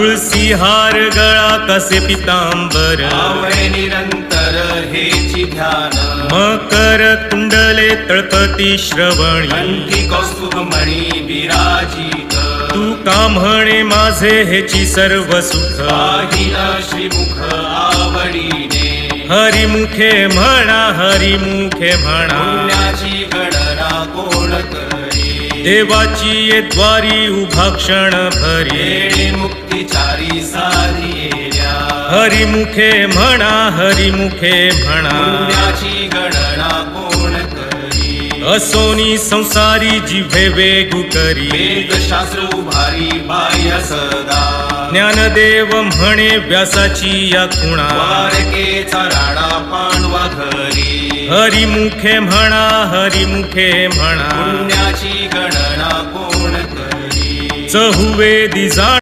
तुळसी हार गळा कसे पितांबर? आवळे निरंतर हेची ध्यान. मकर कुंडले तळपती श्रवणी. कंठी कौस्तुभ मणी विराजित. तू का म्हणे माझे हेची सर्व सुख? श्रीमुख आवडीने. हरिमुखे म्हणा हरिमुखे म्हणा. करी देवाची ये द्वारी उभा क्षण भरी. मुक्तिचारी साधिल्या हरिमुखे म्हणा हरिमुखे म्हणा. गणना कोण करी? असोनी संसारी जिव्हे वेगू करी. वेदशास्त्र उभारी बाह्य सदा. ज्ञानदेव म्हणे व्यासाची या खुणा. राणा घरी हरिमुखे म्हणा हरिमुखे म्हणा. पुण्याची गणना कोण करी? चहुवेदी जाण